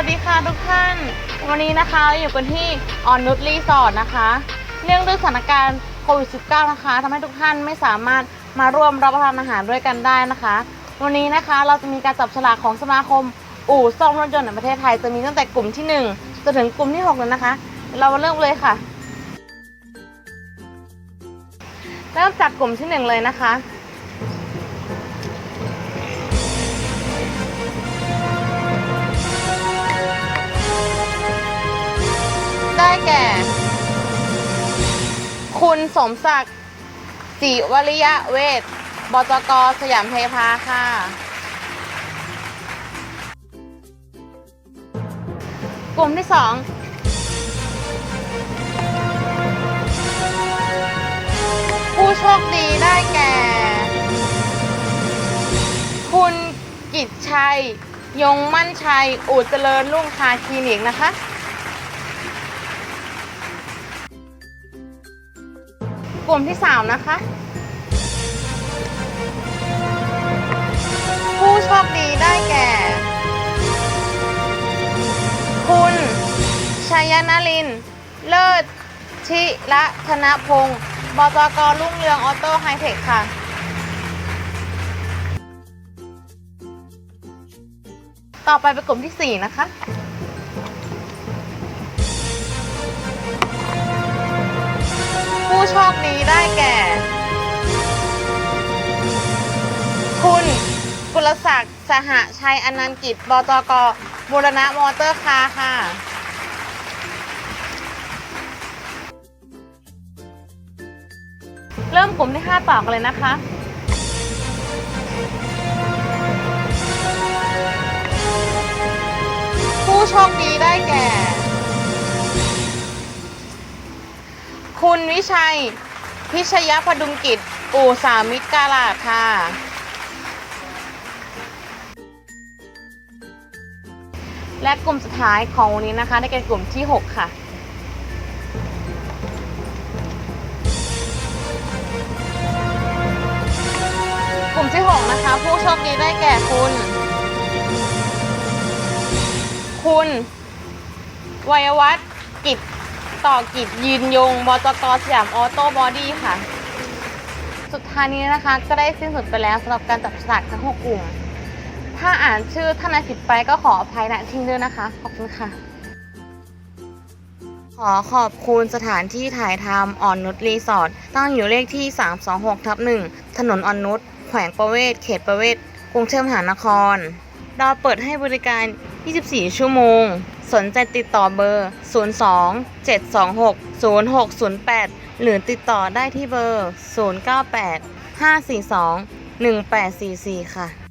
วัสดีค่ะทุกท่าน วันนี้นะคะเราอยู่กันที่ออนนุชรีสอร์ทนะคะ เนื่องด้วยสถานการณ์โควิด -19 นะคะทำให้ทุกท่านไม่สามารถมาร่วมรับประทานอาหารด้วยกันได้นะคะ วันนี้นะคะเราจะมีการจับฉลากของสมาคมอู่ซ่อมรถยนต์แห่งประเทศไทย จะมีตั้งแต่กลุ่มที่1จนถึงกลุ่มที่6เลยนะคะ เรามาเริ่มเลยค่ะ เริ่มจากกลุ่มที่ 1 เลยนะคะ คุณสมศักดิ์จิวริยะเวทบจกสยามเทพาค่ะ กลุ่มที่สองผู้โชคดีได้แก่ คุณกิจชัย ยงมั่นชัย อูดเจริญรุ่งคาคลินิกนะคะ กลุ่มที่ 3 นะคะ ผู้โชคดีได้แก่ คุณชัยนลิน เลิศชิระธนพงศ์บจกรุ่งเรืองออโต้ไฮเทคค่ะต่อไปเป็นกลุ่มที่ 4 นะคะ ผู้โชคดีได้แก่ คุณกุลศักดิ์สหชัยอนันต์กิจบจกบูรณะมอเตอร์คาร์ค่ะ เริ่มกลุ่มที่ 5 ต่อกันเลยนะคะผู้โชคดีได้แก่ คุณวิชัย พิชยพดุงกิจ อู่สามิตรกาลาค่ะ และกลุ่มสุดท้ายของวันนี้นะคะ ได้แก่กลุ่มที่ 6 ค่ะกลุ่มที่ 6 นะคะ ผู้โชคดีได้แก่คุณ คุณวัยวัฒน์กิจ ต่อกิจยืนยงบจกสยามออโต้บอดี้ค่ะ สุดท้ายนี้นะคะ ก็ได้สิ้นสุดไปแล้วสำหรับการจับฉลากทั้ง 6 กลุ่ม ถ้าอ่านชื่อท่านใดผิดไปก็ขออภัยณที่นี้ด้วยนะคะ ขอบคุณค่ะขอขอบคุณสถานที่ถ่ายทำอ่อนนุชรีสอร์ทตั้งอยู่เลขที่ 326ทับ1ถนนอ่อนนุชแขวงประเวศ เขตประเวศ กรุงเทพมหานคร เราเปิดให้บริการ 24 ชั่วโมง สนใจติดต่อเบอร์ 02 726 0608 หรือติดต่อได้ที่เบอร์ 098 542 1844 ค่ะ